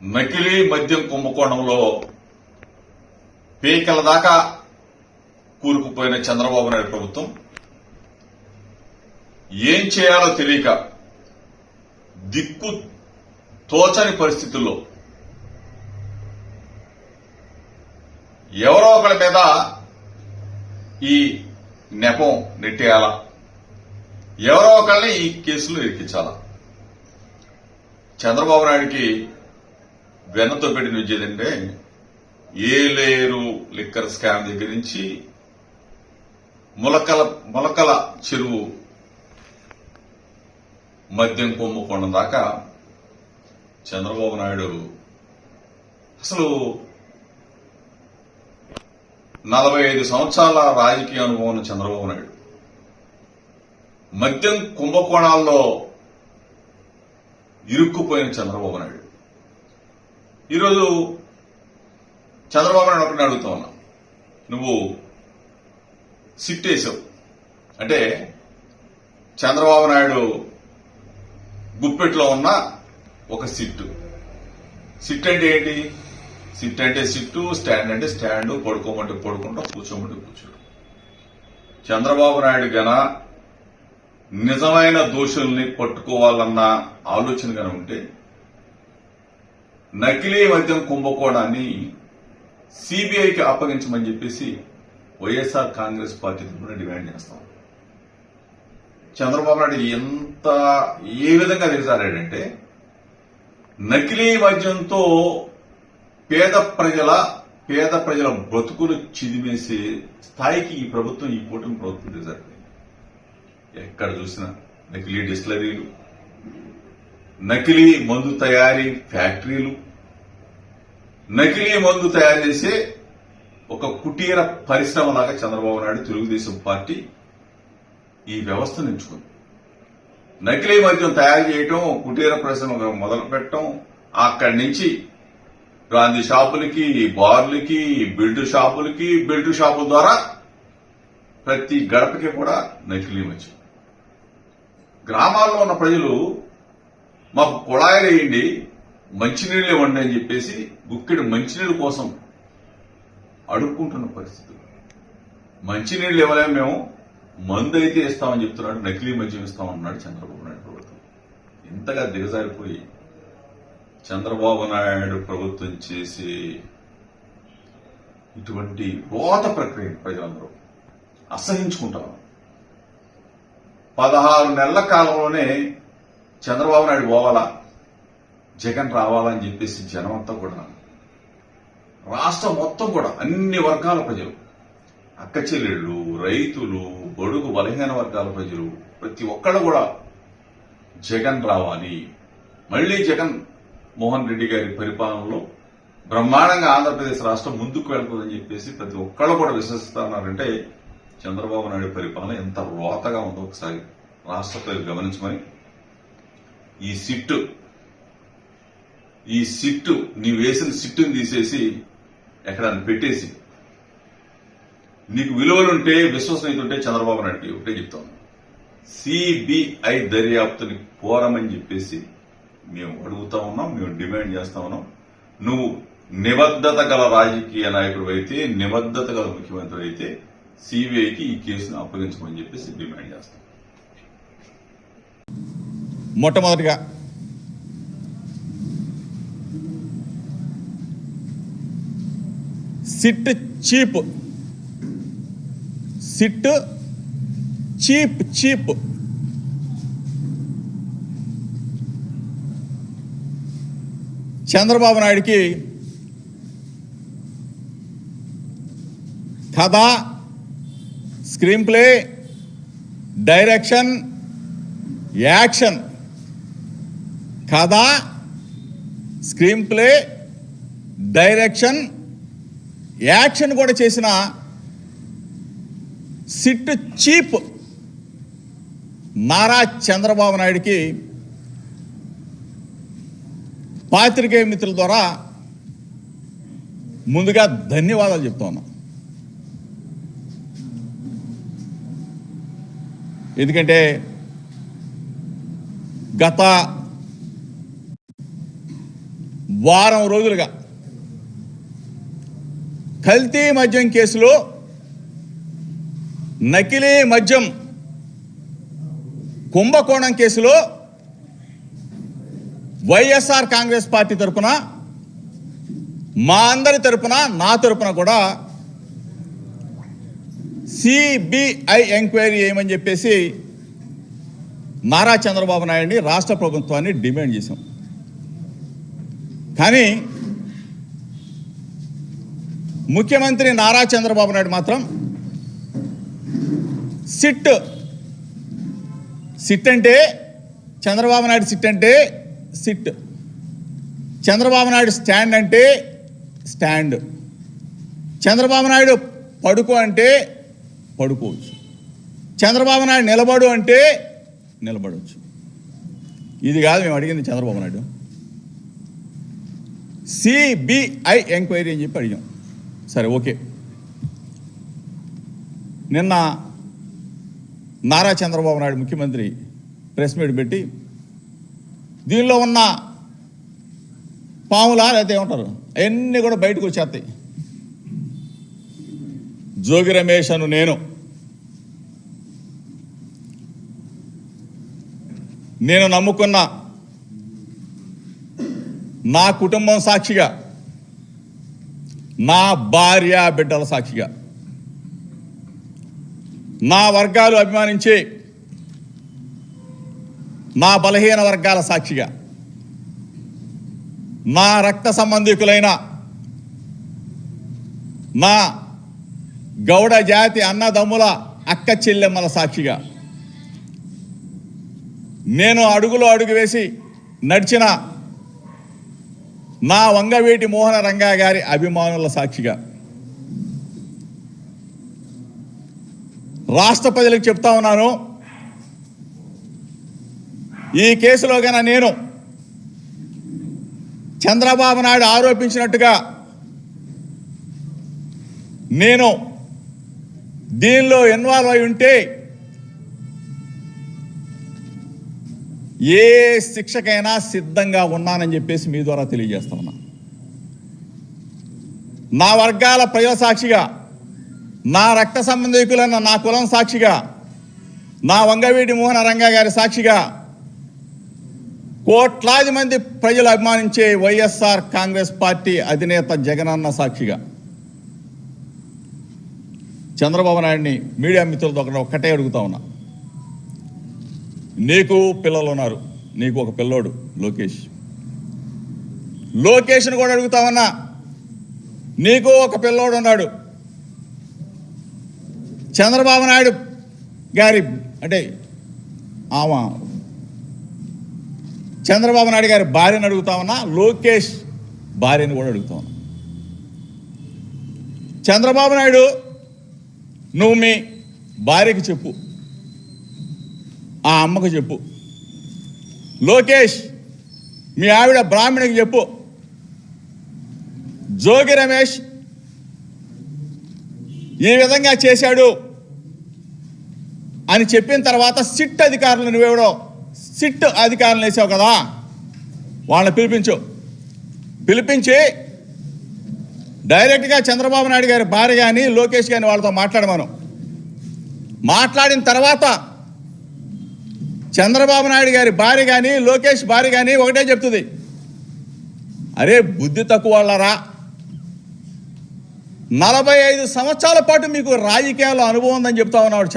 నకిలీ మద్యం కుంభకోణంలో పీకల దాకా కూరుకుపోయిన చంద్రబాబు నాయుడు ప్రభుత్వం ఏం చేయాలో తెలియక దిక్కు తోచని పరిస్థితుల్లో ఎవరో ఒకరి మీద ఈ నెపం నెట్టేయాలా ఎవరో ఒకరిని ఈ కేసులో ఇరికించాలా చంద్రబాబు నాయుడికి వెనతో పెట్టిన విద్య ఏంటంటే ఏలేరు లిక్కర్ స్కామ్ దగ్గర నుంచి ములకల ములకల చెరువు మద్యం కుంభకోణం దాకా చంద్రబాబు నాయుడు అసలు నలభై ఐదు సంవత్సరాల రాజకీయ అనుభవం ఉన్న చంద్రబాబు నాయుడు. మద్యం కుంభకోణాల్లో ఇరుక్కుపోయిన చంద్రబాబు నాయుడు. ఈరోజు చంద్రబాబు నాయుడు ఒకటి అడుగుతా ఉన్నా. నువ్వు సిట్ వేసావు. అంటే చంద్రబాబు నాయుడు గుప్పెట్లో ఉన్న ఒక సిట్టు. సిట్ అంటే ఏంటి? సిట్ అంటే సిట్టు స్టాండ్ అంటే స్టాండ్ పడుకోమంటే పడుకుంటా కూర్చోమంటే కూర్చోడు. చంద్రబాబు నాయుడు గన నిజమైన దోషుల్ని పట్టుకోవాలన్న ఆలోచన గన ఉంటే నకిలీ మద్యం కుంభకోణాన్ని సిబిఐకి అప్పగించమని చెప్పేసి వైఎస్ఆర్ కాంగ్రెస్ పార్టీ తరఫున డిమాండ్ చేస్తాం. చంద్రబాబు నాయుడు ఎంత ఏ విధంగా దిగజారాడంటే నకిలీ మద్యంతో పేద ప్రజల పేద ప్రజల బ్రతుకులు చిదిమేసే స్థాయికి ఈ ప్రభుత్వం ఈ కూటమి ప్రభుత్వం దిగజారింది ఎక్కడ చూసినా నకిలీ డిస్టిలరీలు నకిలీ మందు తయారీ ఫ్యాక్టరీలు. నకిలీ మందు తయారు చేసే ఒక కుటీర పరిశ్రమలాగా చంద్రబాబు నాయుడు తెలుగుదేశం పార్టీ ఈ వ్యవస్థను ఎంచుకుంది. నకిలీ మద్యం తయారు చేయటం కుటీర పరిశ్రమ మొదలు పెట్టడం అక్కడి నుంచి గాంధీ షాపులకి బార్లకి బిల్డ్ షాపులకి బిల్డ్ షాపుల ద్వారా ప్రతి గడపకి కూడా నకిలీ మద్యం. గ్రామాల్లో ఉన్న ప్రజలు మాకు కుళాయిలు వేయండి మంచినీళ్ళు ఇవ్వండి అని చెప్పేసి గుక్కెడు మంచినీళ్ళ కోసం అడుక్కుంటున్న పరిస్థితి. మంచినీళ్ళు ఇవ్వలేము మేము మందు అయితే ఇస్తామని చెప్తున్నాడు నకిలీ మద్యం ఇస్తామన్నాడు చంద్రబాబు నాయుడు ప్రభుత్వం. ఇంతగా దిగజారిపోయి చంద్రబాబు నాయుడు ప్రభుత్వం చేసే ఇటువంటి రోత ప్రక్రియ ప్రజలందరూ అసహించుకుంటారు పదహారు నెలల కాలంలోనే చంద్రబాబు నాయుడు పోవాలా? జగన్ రావాలని చెప్పేసి జనం అంతా కూడా రాష్ట్రం మొత్తం కూడా అన్ని వర్గాల ప్రజలు అక్క చెల్లెళ్ళు రైతులు బడుగు బలహీన వర్గాల ప్రజలు ప్రతి ఒక్కళ్ళు కూడా జగన్ రావాలి. మళ్ళీ జగన్ మోహన్ రెడ్డి గారి పరిపాలనలో బ్రహ్మాండంగా ఆంధ్రప్రదేశ్ రాష్ట్రం ముందుకు వెళ్తుందని చెప్పేసి ప్రతి ఒక్కళ్ళు కూడా విశ్వసిస్తున్నారంటే చంద్రబాబు నాయుడు పరిపాలన ఎంత రోతగా ఉందో ఒకసారి రాష్ట్ర ప్రజలు గమనించమని ఈ సిట్టు. ఈ సిట్టు నీ వేసిన సిట్టుని తీసేసి ఎక్కడ పెట్టేసి నీకు విలువలుంటే విశ్వసనీయత ఉంటే చంద్రబాబు నాయుడు ఒకటే చెప్తాను సిబిఐ దర్యాప్తుని కోరమని చెప్పేసి మేము అడుగుతా ఉన్నాం మేము డిమాండ్ చేస్తా ఉన్నాం. నువ్వు నిబద్ధత గల రాజకీయ నాయకుడు అయితే నిబద్ధత గల ముఖ్యమంత్రి అయితే సిబిఐకి ఈ కేసును అప్పగించమని చెప్పేసి డిమాండ్ చేస్తాం. మొట్టమొదటిగా SIT chief. SIT chief chief. Chandrababu నాయుడికి కథ స్క్రీన్ ప్లే డైరెక్షన్ యాక్షన్. కథ స్క్రీన్ ప్లే డైరెక్షన్ యాక్షన్ కూడా చేసిన సిట్ చీప్ నారా చంద్రబాబు నాయుడికి పాత్రికేయ మిత్రుల ద్వారా ముందుగా ధన్యవాదాలు చెప్తా ఎందుకంటే గత వారం రోజులుగా. కల్తీ మద్యం కేసులో నకిలీ మద్యం కుంభకోణం కేసులో వైఎస్ఆర్ కాంగ్రెస్ పార్టీ తరపున మా అందరి తరపున నా తరపున కూడా సిబిఐ ఎంక్వైరీ చేయమని చెప్పేసి నారా చంద్రబాబు నాయుడిని రాష్ట్ర ప్రభుత్వాన్ని డిమాండ్ చేశాం. కానీ ముఖ్యమంత్రి నారా చంద్రబాబు నాయుడు మాత్రం సిట్ సిట్ అంటే చంద్రబాబు నాయుడు సిట్ అంటే సిట్. చంద్రబాబు నాయుడు స్టాండ్ అంటే స్టాండ్. చంద్రబాబు నాయుడు పడుకో అంటే పడుకోవచ్చు. చంద్రబాబు నాయుడు నిలబడు అంటే నిలబడవచ్చు ఇది కాదు మేము అడిగింది చంద్రబాబు నాయుడు. సిబిఐ ఎంక్వైరీ అని చెప్పి అడిగాం. సరే ఓకే. నిన్న నారా చంద్రబాబు నాయుడు ముఖ్యమంత్రి ప్రెస్ మీట్ పెట్టి దీనిలో ఉన్న పాములా లేకపోతే ఏమంటారు? అవన్నీ కూడా బయటకు వచ్చేస్తాయి. జోగి రమేష్ అను నేను. నేను నమ్ముకున్న నా కుటుంబం సాక్షిగా నా భార్య బిడ్డల సాక్షిగా నా వర్గాలు అభిమానించే నా బలహీన వర్గాల సాక్షిగా నా రక్త సంబంధికులైన నా గౌడ జాతి అన్నదమ్ముల అక్క చెల్లెమ్మల సాక్షిగా నేను అడుగులో అడుగు వేసి నడిచిన నా వంగవేటి మోహన రంగా గారి అభిమానుల సాక్షిగా. రాష్ట్ర ప్రజలకు చెప్తా ఉన్నాను. ఈ కేసులో గన నేను చంద్రబాబు నాయుడు ఆరోపించినట్టుగా నేను దీనిలో ఇన్వాల్వ్ అయి ఉంటే ఏ శిక్షకైనా సిద్ధంగా ఉన్నానని చెప్పేసి మీ ద్వారా తెలియజేస్తా ఉన్నా. నా వర్గాల ప్రజల సాక్షిగా నా రక్త సంబంధికులన్న నా కులం సాక్షిగా నా వంగవీటి మోహన రంగా గారి సాక్షిగా కోట్లాది మంది ప్రజలు అభిమానించే వైఎస్ఆర్ కాంగ్రెస్ పార్టీ అధినేత జగనన్న సాక్షిగా. చంద్రబాబు నాయుడిని మీడియా మిత్రులతో ఒకటే అడుగుతా ఉన్నా. నీకు పిల్లలు ఉన్నారు. నీకు ఒక పిల్లోడు లోకేష్. లోకేష్ను కూడా అడుగుతామన్నా నీకు ఒక పిల్లోడు ఉన్నాడు. చంద్రబాబు నాయుడు గారి అంటే ఆమె చంద్రబాబు నాయుడు గారి భార్యను అడుగుతామన్నా లోకేష్ భార్యను కూడా అడుగుతా చంద్రబాబు నాయుడు నువ్వు మీ భార్యకి చెప్పు. ఆ అమ్మకు చెప్పు. లోకేష్ మీ ఆవిడ బ్రాహ్మణికి చెప్పు. జోగి రమేష్ ఈ విధంగా చేశాడు అని చెప్పిన తర్వాత సిట్ అధికారులు నువ్వెవడో సిట్ అధికారులు వేసావు కదా. వాళ్ళని పిలిపించు. పిలిపించి డైరెక్ట్గా చంద్రబాబు నాయుడు గారి భార్య కానీ లోకేష్ కానీ వాళ్ళతో మాట్లాడమను. మాట్లాడిన తర్వాత చంద్రబాబు నాయుడు గారి భార్య కానీ లోకేష్ భార్య కానీ ఒకటే చెప్తుంది. అరే బుద్ధి తక్కువ వాళ్ళరా? నలభై ఐదు సంవత్సరాల పాటు మీకు రాజకీయాల్లో అనుభవం ఉందని చెప్తా ఉన్నాడు